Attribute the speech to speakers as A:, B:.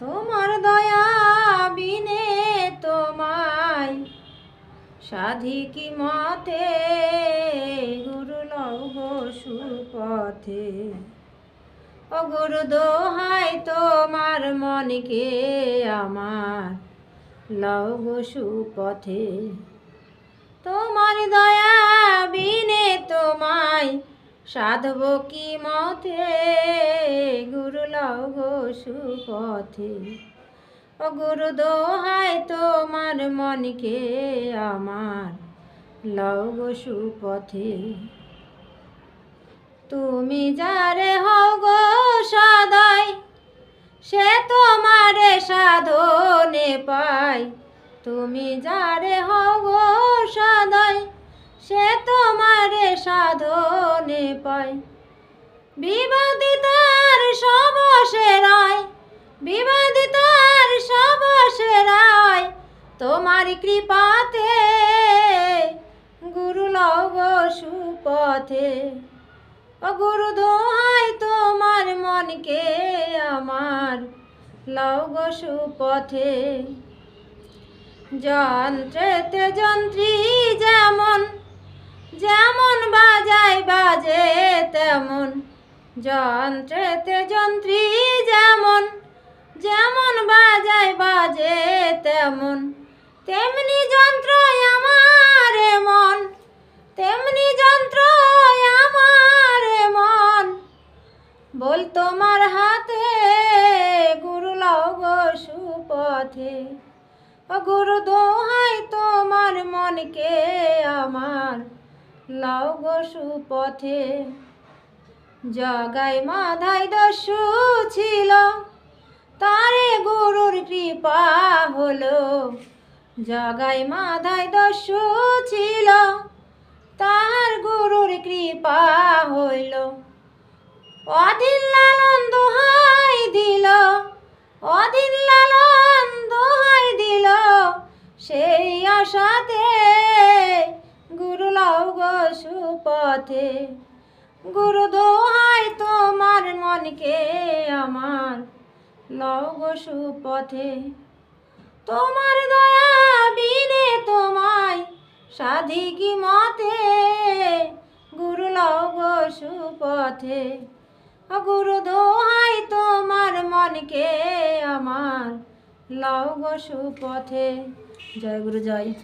A: তোমার দয়া বিনে তোমায়। সাধি কি মতে, গুরু লৌহ সুপথে। ও গুরু দোহাই তোমার মনকে আমার লৌহ সুপথে। তোমার দয়া সাধব কি মতে? গুরু লৌহ সুপথে। ও গুরু দোহাই তোমার মনকে আমার লৌগ সুপথে। তুমি যারে হও গো সদাই সে তোমারে সাধনে পাই তুমি যারে হও গো সদাই সে তোমারে সাধনে পায়। বিবাদিতার সবসেরায় বিবাদিতার সবসেরায় তোমার কৃপাতে গুরু লগ সুপথে। ও গুরু দোহাই তোমার মনকে আমার লগ সুপথে। যন্ত্রেতে যন্ত্রী যেমন যেমন বাজায় বাজে তেমন, যন্ত্রেতে যন্ত্রী যেমন যেমন বাজায় বাজে তেমন, তেমনি যন্ত্র আমার মন তেমনি যন্ত্র আমার মন বল তোমার হাতে গুরু লগ সুপথে গুরু দোহাই তোমার মনকে আমার। লগ সুপথে। জগাই মাধাই দস্যু ছিল, তারে গুরুর কৃপা হলো। জগাই মাধাই দস্যু ছিল, তার গুরুর কৃপা হইল। অদিন লালন দোহাই দিল, অদিন লালন দোহাই দিল, সেই আশাতে সুপথে গুরু দোহাই তোমার মনকে আমার লৌগ সুপথে। তোমার দয়া বিনে তোমায় সাধি কি মতে? গুরু লৌগ সুপথে। গুরু দোহাই তোমার মনকে আমার লৌগ সুপথে। জয় গুরু, জয়।